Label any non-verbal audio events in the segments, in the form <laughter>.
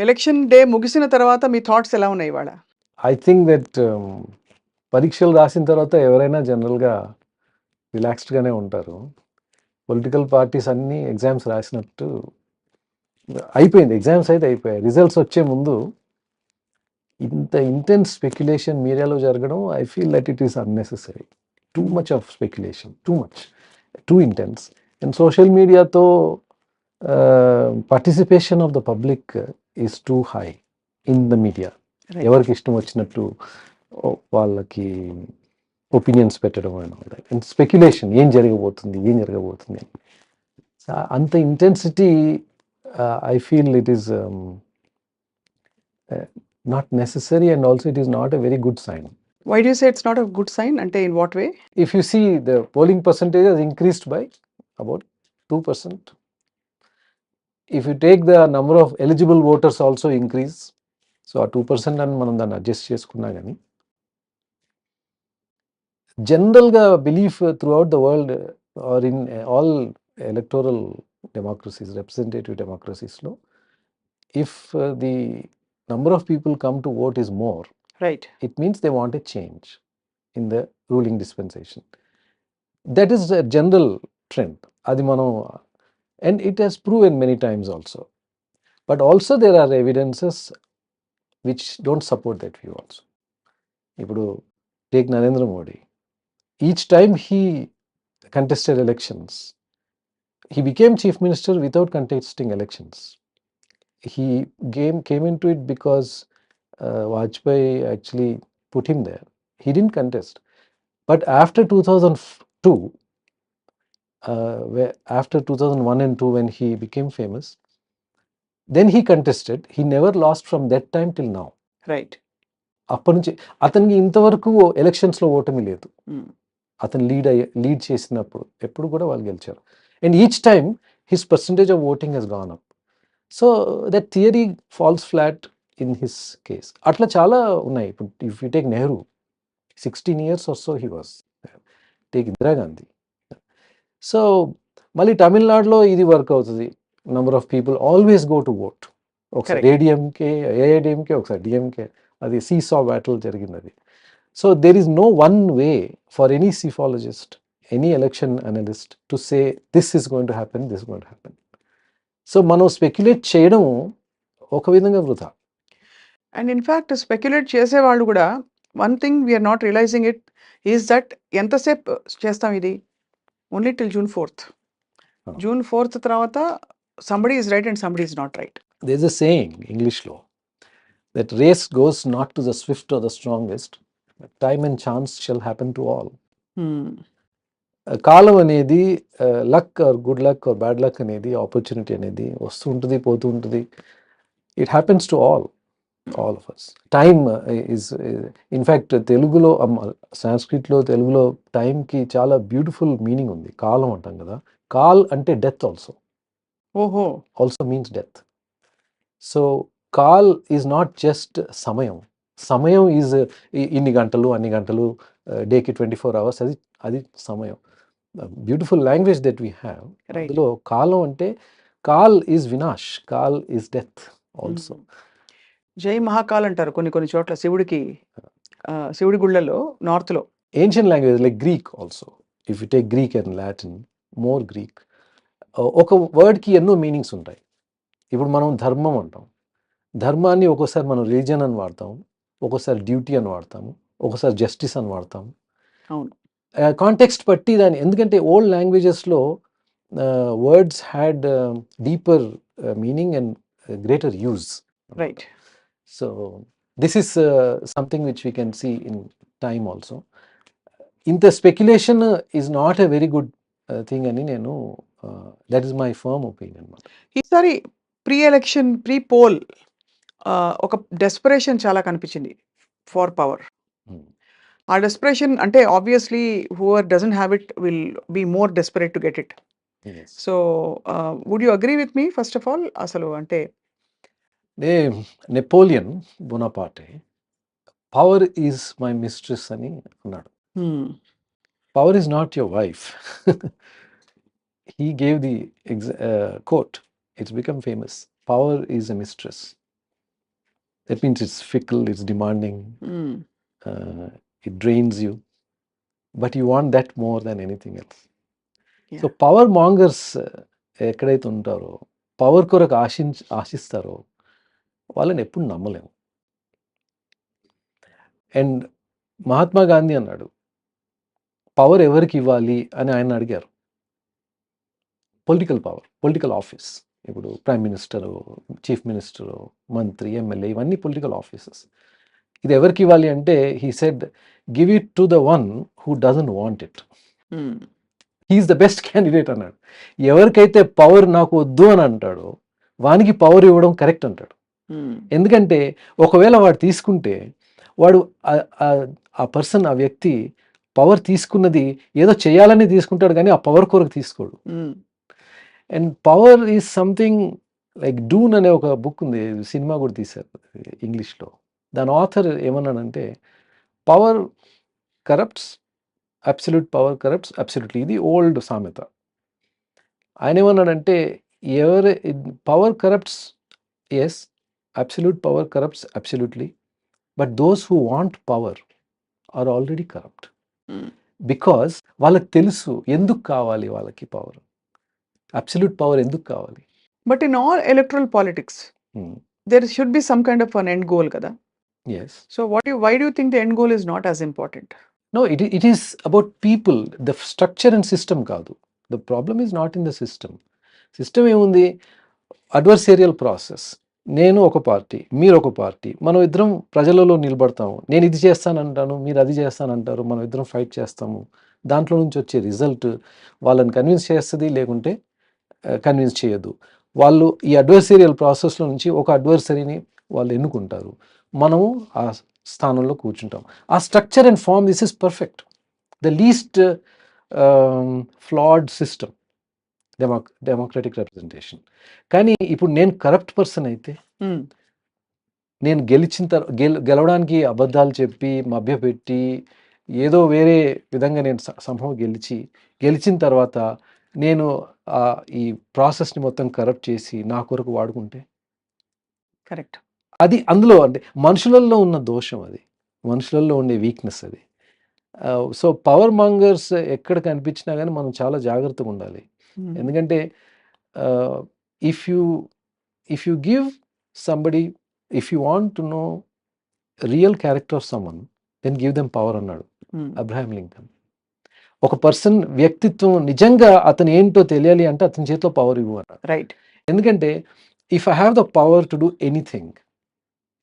Election day ముగిసిన తర్వాత మీ thoughts ఎలా ఉన్నాయి ఇవాళ? ఐ థింక్ దట్ పరీక్షలు రాసిన తర్వాత ఎవరైనా జనరల్గా రిలాక్స్డ్గానే ఉంటారు. పొలిటికల్ పార్టీస్ అన్నీ ఎగ్జామ్స్ రాసినట్టు అయిపోయింది. ఎగ్జామ్స్ అయితే అయిపోయాయి. రిజల్ట్స్ వచ్చే ముందు ఇంత ఇంటెన్స్ స్పెక్యులేషన్ మీడియాలో జరగడం I feel that it is unnecessary too much of speculation too much too intense and social మీడియాతో participation of the public is too high in the media Right. ఎవరికి ఇష్టం వచ్చినట్టు ఓ- వాళ్ళకి ఒపీనియన్స్ పెట్టడం అండ్ స్పెక్యులేషన్ ఏం జరగబోతుంది ఏం జరగబోతుంది అని. So, అంత intensity I feel it is not necessary and also it is not a very good sign why do say it's not a good sign అంటే in what way if you see the polling percentage has increased by about 2%. If you take the number of eligible voters also increase, so ఆ two percent అని మనం దాన్ని adjust చేసుకున్నా కానీ జనరల్గా belief throughout the world are in all electoral democracies representative డెమోక్రసీస్లో if the number of people come to vote is more right it means they want a change in the ruling dispensation. That is a general trend. అది మనం and it has proven many times also. But also there are evidences which don't support that view also. ఇప్పుడు take Narendra Modi. Each time he contested elections, he became chief minister without contesting elections. He came, came into it because uh, Vajpayee actually put him there. He didn't contest. But after 2002, uh, where, after 2001 and 2, when he became famous, then he contested. He never lost from that time till now. Right అప్పటి నుంచి అతనికి ఇంతవరకు ఎలక్షన్స్లో ఓటమి లేదు. అతను lead అయ్యే lead చేసినప్పుడు ఎప్పుడు కూడా వాళ్ళు గెలిచారు. And each time his percentage of voting has gone up so that theory falls flat in his case అట్లా చాలా ఉన్నాయి. ఇప్పుడు if you take Nehru sixteen years so he was take Indira Gandhi so మళ్ళీ తమిళనాడులో ఇది work అవుతుంది. Number of people always go to vote ఒకసారి. ADMK AIADMK ఒకసారి డిఎంకే అది సీసా బ్యాటిల్ జరిగింది అది so there is no one way for any psephologist any election analyst to say this is going to happen this going to happen so మనం speculate చేయడం ఒక విధంగా వృధా. అండ్ ఇన్ఫ్యాక్ట్ స్పెక్యులేట్ చేసేవాళ్ళు కూడా one thing we're not realizing it is that ఎంతసేపు చేస్తాం ఇది? Only till June fourth Oh. June fourth తర్వాత somebody is right and somebody is not right there is a saying ఇంగ్లీష్లో that race goes not to the swift or the strongest but time and chance shall happen to all. కాలం అనేది luck or good luck or bad luck అనేది opportunity అనేది వస్తూ ఉంటుంది పోతూ ఉంటుంది it happens to all all of us time is in fact తెలుగులో సాంస్క్రిట్లో తెలుగులో టైంకి చాలా బ్యూటిఫుల్ మీనింగ్ ఉంది. కాలం అంటాం కదా. కాల్ అంటే డెత్ ఆల్సో ఓహో! Also means death. So, కాల్ ఈజ్ నాట్ జస్ట్ సమయం. సమయం ఈజ్ ఇన్ని గంటలు అన్ని గంటలు డేకి ట్వంటీ ఫోర్ అవర్స్ అది అది సమయం. Beautiful language that we have అందులో కాలం అంటే కాల్ ఈజ్ వినాష్ కాల్ ఈజ్ డెత్ ఆల్సో జై మహాకాల్ అంటారు కొన్ని కొన్ని చోట్ల శివుడికి శివుడి గుళ్ళలో నార్త్లో. Ancient language like Greek also if you take Greek and Latin more Greek ఒక వర్డ్కి ఎన్నో మీనింగ్స్ ఉంటాయి. ఇప్పుడు మనం ధర్మం అంటాం. ధర్మాన్ని ఒక్కోసారి మనం రిలీజన్ అని వాడతాం ఒక్కోసారి డ్యూటీ అని వాడతాము ఒక్కోసారి జస్టిస్ అని వాడతాం. అవును. కాంటెక్స్ట్ బట్టి దాని ఎందుకంటే old లాంగ్వేజెస్లో words had deeper meaning and greater use right so this is something which we can see in time also ఇంత speculation is not a very good thing అని నేను that is my firm opinion అనమాట ఈసారి pre election pre poll ఒక desperation చాలా కనిపించింది for power ఆ desperation అంటే obviously who are doesn't have it will be more desperate to get it so would you agree with me first of all అసలు అంటే Napoleon బొనాపాటే power is my mistress అని అన్నాడు hmm, power is not your wife he gave the exact quote it's become famous power is a mistress that means it's fickle it's demanding Mm. uh, it drains you. But you want that more than anything else. So Yeah. Power mongers ఎక్కడైతే ఉంటారో power కొరకు ఆశించ ఆశిస్తారో వాళ్ళని ఎప్పుడు నమ్మలేము. And Mahatma Gandhi అన్నాడు power ఎవరికి ఇవ్వాలి? అని ఆయన అడిగారు. పొలిటికల్ పవర్ పొలిటికల్ ఆఫీస్ ఇప్పుడు ప్రైమ్ మినిస్టరు చీఫ్ మినిస్టరు మంత్రి ఎమ్మెల్యే ఇవన్నీ పొలిటికల్ ఆఫీసెస్ ఇది ఎవరికి ఇవ్వాలి? అంటే he said give it to the one who doesn't want it. He's the best candidate అన్నాడు. ఎవరికైతే పవర్ నాకు వద్దు అని అంటాడో వానికి పవర్ ఇవ్వడం కరెక్ట్ అంటాడు. ఎందుకంటే ఒకవేళ వాడు తీసుకుంటే వాడు ఆ- పర్సన్ ఆ వ్యక్తి పవర్ తీసుకున్నది ఏదో చేయాలని తీసుకుంటాడు కానీ ఆ పవర్ కొరకు తీసుకోడు. And power is something like Dune అనే ఒక బుక్ ఉంది సినిమా కూడా తీశారు ఇంగ్లీష్లో. దాని ఆథర్ ఏమన్నాడంటే power corrupts absolute power corrupts absolutely ఇది ఓల్డ్ సామెత ఆయన ఏమన్నాడంటే ఎవరి power corrupts yes absolute power corrupts absolutely but those who want power are already corrupt Mm. Because వాళ్ళకి తెలుసు ఎందుకు కావాలి వాళ్ళకి పవర్ అబ్సల్యూట్ పవర్ ఎందుకు కావాలి? But in all electoral politics, there should be some kind of an end goal, kada. Yes So, what do you, why do you think the end goal is not as important? No it it is about people the structure and system కాదు. The problem is not in the system system ఏముంది? Adversarial process నేను ఒక party మీరు ఒక party మనం ఇద్దరం ప్రజలలో నిలబడతాము. నేను ఇది చేస్తానంటాను మీరు అది చేస్తానంటారు మనం ఇద్దరం ఫైట్ చేస్తాము. దాంట్లో నుంచి వచ్చే రిజల్ట్ వాళ్ళని కన్విన్స్ చేస్తుంది లేకుంటే కన్విన్స్ చేయదు. వాళ్ళు ఈ అడ్వర్సరియల్ ప్రాసెస్లో నుంచి ఒక అడ్వర్సరీని వాళ్ళు ఎన్నుకుంటారు. మనము ఆ స్థానంలో కూర్చుంటాం. ఆ structure and form this is perfect. The least flawed system. Demo democratic representation కానీ ఇప్పుడు నేను కరప్ట్ పర్సన్ అయితే. నేను గెలిచిన తర్వాత గెల గెలవడానికి అబద్ధాలు చెప్పి మభ్యపెట్టి ఏదో వేరే విధంగా నేను సంభవం గెలిచి గెలిచిన తర్వాత నేను ఈ ప్రాసెస్ని మొత్తం కరప్ట్ చేసి నా కొరకు వాడుకుంటే Correct. అది అందులో అంటే మనుషులలో ఉన్న దోషం అది మనుషులలో ఉండే వీక్నెస్ అది సో పవర్ మాంగర్స్ ఎక్కడ కనిపించినా కానీ మనం చాలా జాగ్రత్తగా ఉండాలి. ఎందుకంటే if you if you give somebody if you want to know real character of someone then give them power అన్నాడు Mm. అబ్రహాం లింకన్ ఒక పర్సన్ వ్యక్తిత్వం నిజంగా అతను ఏంటో తెలియాలి అంటే అతని చేతిలో పవర్ ఇవ్వు అన్నాడు Right. ఎందుకంటే if I have the power to do anything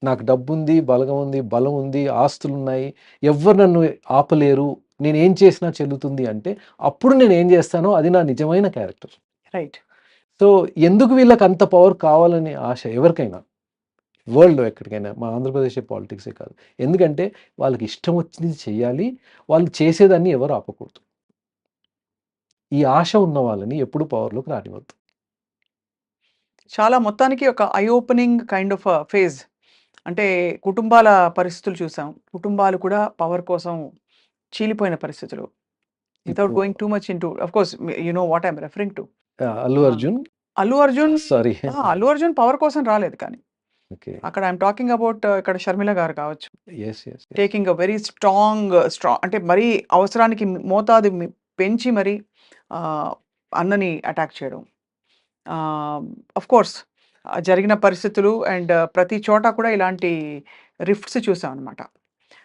నాకు డబ్బు ఉంది బలగం ఉంది బలం ఉంది ఆస్తులు ఉన్నాయి ఎవ్వరు నన్ను ఆపలేరు నేను ఏం చేసినా చెల్లుతుంది అంటే అప్పుడు నేను ఏం చేస్తానో అది నా నిజమైన క్యారెక్టర్. Right. సో ఎందుకు వీళ్ళకి అంత పవర్ కావాలని ఆశ ఎవరికైనా? వరల్డ్లో ఎక్కడికైనా మా ఆంధ్రప్రదేశ్ పాలిటిక్సే కాదు. ఎందుకంటే వాళ్ళకి ఇష్టం వచ్చింది చేయాలి వాళ్ళు చేసేదాన్ని ఎవరు ఆపకూడదు. ఈ ఆశ ఉన్న వాళ్ళని ఎప్పుడు పవర్లోకి రానివద్దు చాలా మొత్తానికి ఒక eye opening kind of phase అంటే కుటుంబాల పరిస్థితులు చూసాం. కుటుంబాలు కూడా పవర్ కోసం చీలిపోయిన పరిస్థితులు. Without going too much into of course you know what I'm referring to Allu Arjun? Allu Arjun sorry Allu Arjun power కోసం రాలేదు కానీ. అక్కడ ఐఎమ్ టాకింగ్ అబౌట్ ఇక్కడ షర్మిల గారు కావచ్చు. Taking a very strong strong అంటే మరీ అవసరానికి మోతాదు పెంచి మరి అన్నని అటాక్ చేయడం. అఫ్ కోర్స్ జరిగిన పరిస్థితులు అండ్ ప్రతి చోట కూడా ఇలాంటి రిఫ్ట్స్ చూసాం అనమాట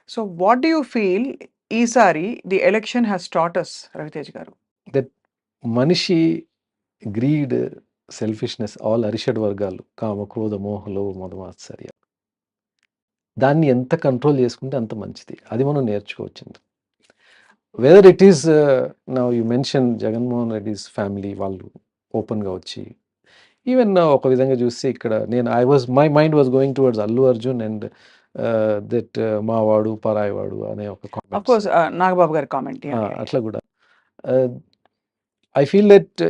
so what do you feel ఈసారి the election has status Ravitej గారు. దట్ మనిషి గ్రీడ్ సెల్ఫిష్నెస్ ఆల్ అరిషడ్ వర్గాలు కామ క్రోధ మోహలో మధుమాత్సర్య దాన్ని ఎంత కంట్రోల్ చేసుకుంటే అంత మంచిది. అది మనం నేర్చుకోవచ్చింది వెదర్ ఇట్ ఈస్ నా you mention Jaganmohan Reddy's family వాళ్ళు ఓపెన్గా వచ్చి ఈవెన్ uh, ఒక విధంగా చూస్తే ఇక్కడ నేను I was my mind was going towards Allu Arjun and that మావాడు పరాయవాడు అనే ఒక. కోర్స్ నాగబాబు గారి కామెంట్ అట్లా కూడా. I feel that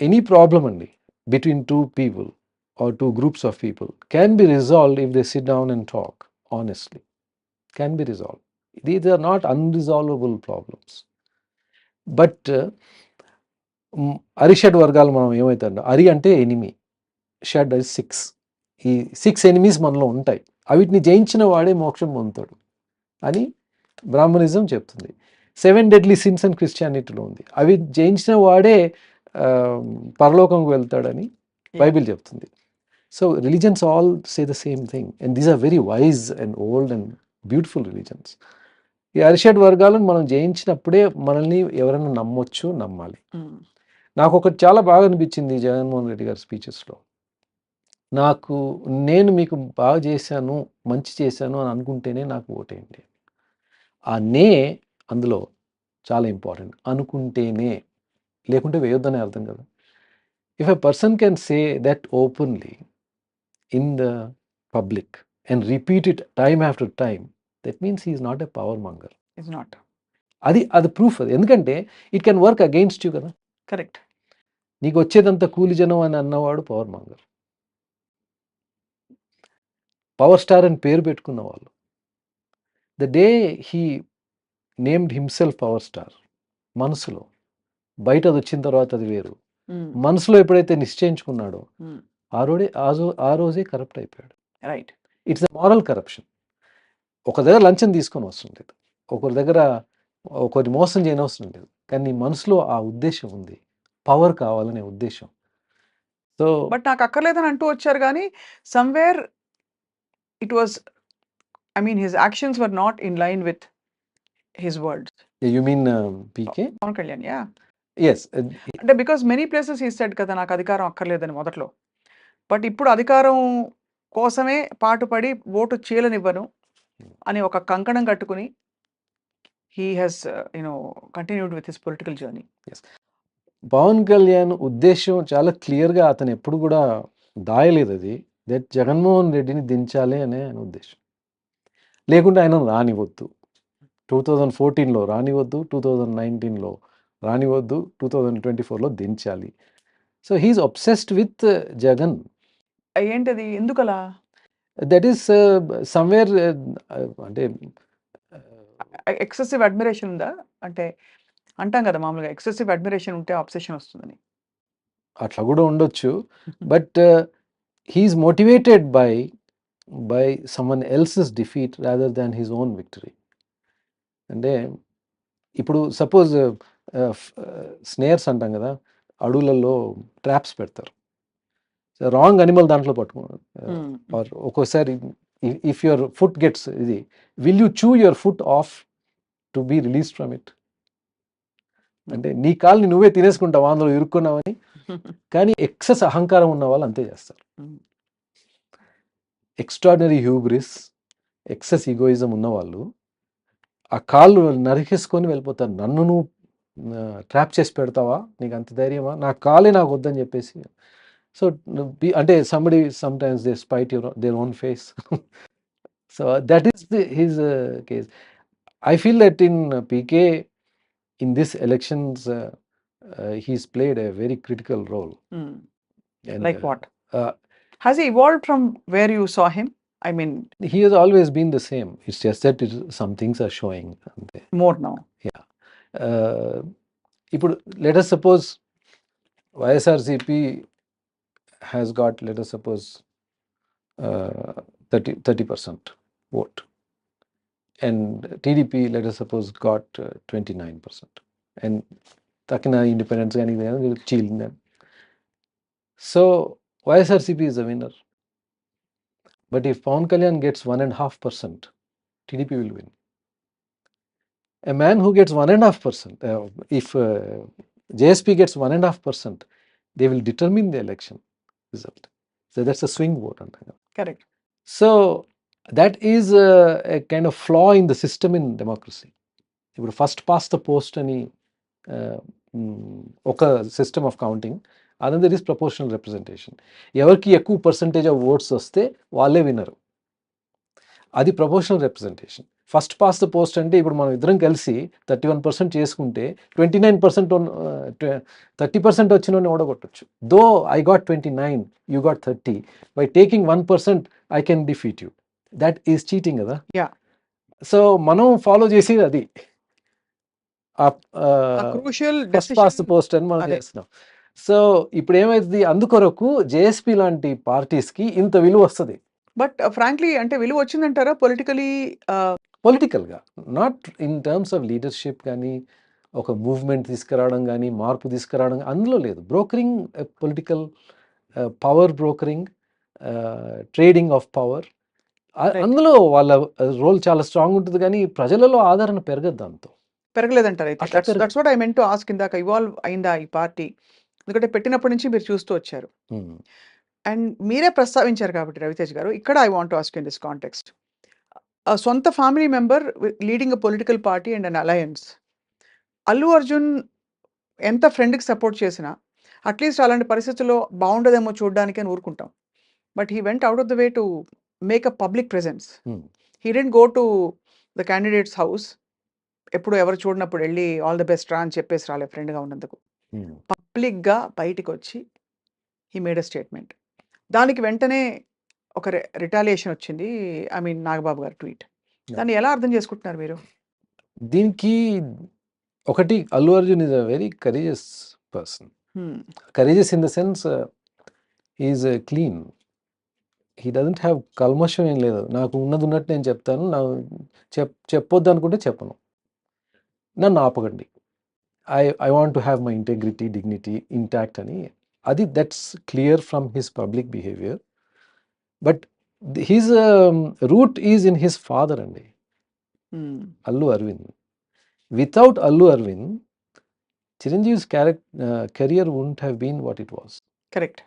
any problem అండి between two people or two groups of people can be resolve if they sit down and talk honestly can be resolve these are not unresolvable problems but అరిషడ్ వర్గాలు మనం ఏమవుతుందో అరి అంటే enemy షెడ్ six ఈ six enemies మనలో ఉంటాయి. అవిటిని జయించిన వాడే మోక్షం పొందుతాడు అని బ్రాహ్మణిజం చెప్తుంది. సెవెన్ డెడ్లీ సిన్స్ అండ్ క్రిస్టియానిటీలో ఉంది. అవి జయించిన వాడే పరలోకంకు వెళ్తాడని బైబిల్ చెప్తుంది. So religions all say the same thing and these are very wise and old and beautiful religions ఈ అరిషడ్ వర్గాలను మనం జయించినప్పుడే మనల్ని ఎవరైనా నమ్మొచ్చు నమ్మాలి. ఉమ్, నాకు ఒకటి చాలా బాగా అనిపించింది జగన్మోహన్ రెడ్డి గారి స్పీచెస్లో నాకు నేను మీకు బాగా చేశాను మంచి చేశాను అని అనుకుంటేనే నాకు ఓటేయండి. ఆ నే అందులో చాలా ఇంపార్టెంట్. అనుకుంటేనే. లేకుంటే వేయొద్దనే అర్థం కదా. If a person can say that openly in the public and repeat it time after time that means is not a power monger it's not అది అది ప్రూఫ్ అది. ఎందుకంటే it can work against you కదా. Correct నీకు వచ్చేదంతా కూలి జనం అని అన్నవాడు పవర్ మంగర్ పవర్ స్టార్ అని పేరు పెట్టుకున్న వాళ్ళు. The day he named himself power star మనసులో. బయట అది వచ్చిన తర్వాత అది వేరు. మనసులో ఎప్పుడైతే నిశ్చయించుకున్నాడో ఆ రోజే ఆ రోజే కరప్ట్ అయిపోయాడు. రైట్. ఇట్స్ మారల్ కరప్షన్ ఒక దగ్గర లంచం తీసుకొని అవసరం లేదు ఒకరి దగ్గర ఒకరి మోసం చేయని అవసరం లేదు. కానీ నీ మనసులో ఆ ఉద్దేశం ఉంది. పవర్ కావాలనే ఉద్దేశం. సో బట్ నాకు అక్కర్లేదని అంటూ వచ్చారు కానీ somewhere it was I mean his actions were not in line with his words you mean PK Pawan Kalyan yeah yes అంటే because many places he said కదా నాకు అధికారం అక్కర్లేదని మొదట్లో. బట్ ఇప్పుడు అధికారం కోసమే పాటుపడి ఓటు చీలనివ్వను అని ఒక కంకణం కట్టుకుని he Hess you know continued with his political journey Pawan Kalyan ఉద్దేశం చాలా క్లియర్గా అతను ఎప్పుడు కూడా దాయలేదు అది. దట్ జగన్మోహన్ రెడ్డిని దించాలి అనే ఆయన ఉద్దేశం. లేకుంటే ఆయన రానివద్దు. టూ థౌజండ్ ఫోర్టీన్లో రానివద్దు టూ థౌజండ్ నైన్టీన్లో రానివద్దు టూ థౌజండ్ ట్వంటీ ఫోర్లో దించాలి. So he's obsessed with Jagan ఏంటది? ఎందుకలా? దట్ ఈస్ సమ్వేర్ అంటే ఎక్సెసివ్ అడ్మిరేషన్ ఉందా? అంటే అంటాం కదా మామూలుగా ఎక్సెసివ్ అడ్మిరేషన్ ఉంటే అబ్సెషన్ వస్తుందని. అట్లా కూడా ఉండొచ్చు. <laughs> But he's motivated by by someone else's defeat rather than his own victory అంటే ఇప్పుడు సపోజ్ స్నేర్స్ అంటాం కదా అడవులలో ట్రాప్స్ పెడతారు. రాంగ్ అనిమల్ దాంట్లో పట్టుకో Hmm. ఆర్ ఒక్కోసారి ఇఫ్ యువర్ ఫుట్ గెట్స్ ఇది will you chew your foot off to be release from it అంటే నీ కాల్ని నువ్వే తినేసుకుంటావు అందులో ఇరుక్కున్నావని? కానీ ఎక్సెస్ అహంకారం ఉన్న వాళ్ళు అంతే చేస్తారు. ఎక్స్ట్రాడినరీ హ్యూబ్రిస్ ఎక్సెస్ ఈగోయిజం ఉన్నవాళ్ళు ఆ కాళ్ళు నరికేసుకొని వెళ్ళిపోతారు. నన్ను నువ్వు ట్రాప్ చేసి పెడతావా? నీకు అంత ధైర్యమా? నా కాలే నాకు వద్దని చెప్పేసి. సో అంటే somebody some times they spite your their own face so that is his case I feel that in PK in this elections uh, he's played a very critical role. Mm. And, like what? Uh, uh, Has he evolved from where you saw him? I mean, he has always been the same. It's just that some things are showing more now. Yeah. Uh, let us suppose YSRCP has got, let us suppose, uh, 30 percent vote, and TDP, let us suppose, got uh, 29 percent, and తక్కిన independents కానీ ఇది కానీ చీలింది so YSRCP is the winner but if Pawan Kalyan gets one and a half percent TDP will win a man who gets one and a half percent, uh, if uh, JSP gets one and a half percent, they will determine the election result. So that's a swing vote. అంటాం కదా. correct So that is a, a kind of flaw in the system in democracy. ఇప్పుడు first pass the post అని uh, mm, ఒక system of counting another is proportional representation ఎవరికి ఎక్కువ percentage of votes వస్తే వాళ్ళే వినరు అది proportional representation first past the post అంటే ఇప్పుడు మనం ఇద్దరం కలిసి థర్టీ వన్ పర్సెంట్ చేసుకుంటే twenty nine percent thirty percent వచ్చిన ఓడగొట్టచ్చు. Though I got twenty nine you got thirty by taking one percent I can defeat you that is cheating కదా. So మనం follow చేసేది అది. ఫస్ట్ పాస్ ద పోస్ట్ అని మనం. చేస్తున్నాం. So ఇప్పుడు ఏమైతుంది అందుకొరకు జేఎస్పీ లాంటి పార్టీస్కి ఇంత విలువ వస్తుంది. బట్ ఫ్రాంక్లీ అంటే విలువ వచ్చిందంటారా పొలిటికలీ పొలిటికల్గా. Not in terms of leadership కానీ ఒక మూవ్మెంట్ తీసుకురావడం కానీ మార్పు తీసుకురావడం అందులో లేదు. Brokering political power brokering trading of power. అందులో వాళ్ళ రోల్ చాలా స్ట్రాంగ్ ఉంటుంది కానీ ప్రజలలో ఆదరణ పెరగదు దాంతో. పెరగలేదంటారు అయితే. That's what I meant to ask ఇందాక ఇవాల్వ్ అయిందా ఈ పార్టీ? ఎందుకంటే పెట్టినప్పటి నుంచి మీరు చూస్తూ వచ్చారు. అండ్ మీరే ప్రస్తావించారు కాబట్టి రవితేజ్ గారు ఇక్కడ I want ask in this context సొంత family member leading a political party and an alliance Allu Arjun ఎంత ఫ్రెండ్కి సపోర్ట్ చేసినా అట్లీస్ట్ అలాంటి పరిస్థితుల్లో బాగుండదేమో చూడడానికి అని ఊరుకుంటాం. But he went out of the way to make a public presence. He didn't go to the candidates house ఎప్పుడు ఎవరు చూడనప్పుడు వెళ్ళి ఆల్ ద బెస్ట్ రా అని చెప్పేసి రాలే ఫ్రెండ్గా ఉన్నందుకు. పబ్లిక్గా బయటికి వచ్చి హీ మేడ్ అ స్టేట్మెంట్. దానికి వెంటనే ఒక రిటాలియేషన్ వచ్చింది ఐ మీన్ నాగబాబు గారు ట్వీట్. దాన్ని ఎలా అర్థం చేసుకుంటున్నారు మీరు? దీనికి ఒకటి Allu Arjun is a very courageous person. Courageous in the sense is clean. He doesn't have కల్మషం ఏం లేదు. నాకు ఉన్నది ఉన్నట్టు నేను చెప్తాను. నా చెప్ చెప్పొద్దు అనుకుంటే చెప్పను. నన్ను ఆపకండి. I I want to have my integrity dignity intact అని. అది that's clear from his public behaviour but his root is in his father అండి. Allu Aravind without Allu Aravind Chiranjeevi's career career wouldn't have been what it was correct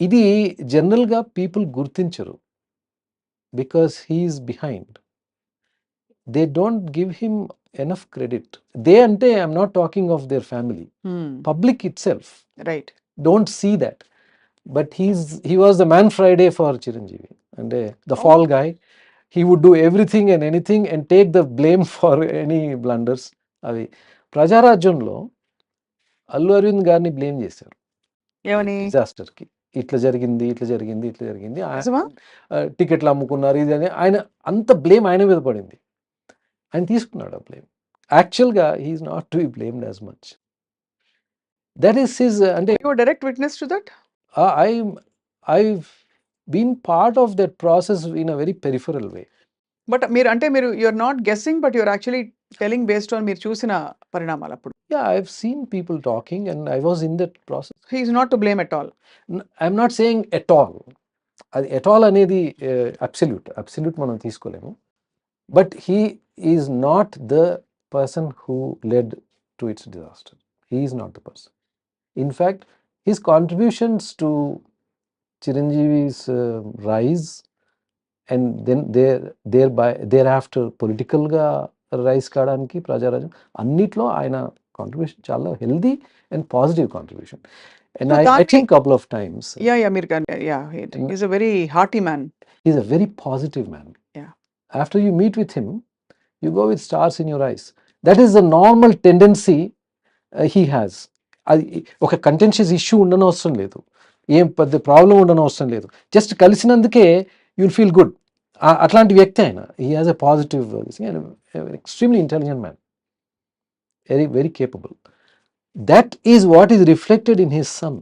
ఇది జనరల్గా people గుర్తించరు. Because he's behind they don't give him enough credit they అంటే I'm not talking of their family public itself right don't see that but he's he was the man Friday for Chiranjeevi అంటే the fall guy he would do everything and anything and take the blame for any blunders అవి ప్రజారాజ్యంలో అల్లు అరవింద్ గారిని blame చేశారు. ఏమని? డిజాస్టర్కి ఇట్లా జరిగింది ఇట్లా జరిగింది ఇట్లా జరిగింది. టికెట్లు అమ్ముకున్నారు ఇది అని. ఆయన అంత బ్లేమ్ ఆయన మీద పడింది. ఆయన తీసుకున్నాడు ఆ బ్లేమ్ యాక్చువల్గా he's not to be blamed as much that is his అంటే direct witness to that I I been part of that process in a very peripheral way but మీరు అంటే మీరు you're not guessing but you're actually telling based on మీరు చూసిన పరిణామాలు అప్పుడు. Yeah I have seen people talking and I was in that process he's not to blame at all I'm not saying at all అది at all అనేది absolute absolute మనం తీసుకోలేము. But he is not the person who led to its disaster he is not the person in fact his contributions to Chiranjeevi's rise and then there thereby thereafter పొలిటికల్గా rise కావడానికి ప్రజారాజ్యం అన్నిట్లో ఆయన contribution చాలా healthy and positive contribution and So I I దాన్ని- think couple of times yeah yeah మీరు yeah is a very hearty man he's a very positive man. Yeah. After you meet with him, you go with stars in your eyes. That is the normal tendency uh, he has. అది ఒక contentious issue ఉండని అవసరం లేదు ఏం పెద్ద problem ఉండని అవసరం లేదు జస్ట్ కలిసినందుకే యుల్ ఫీల్ గుడ్ అట్లాంటి వ్యక్తి ఆయన he has a positive extremely intelligent man very very capable that is what is reflected in his son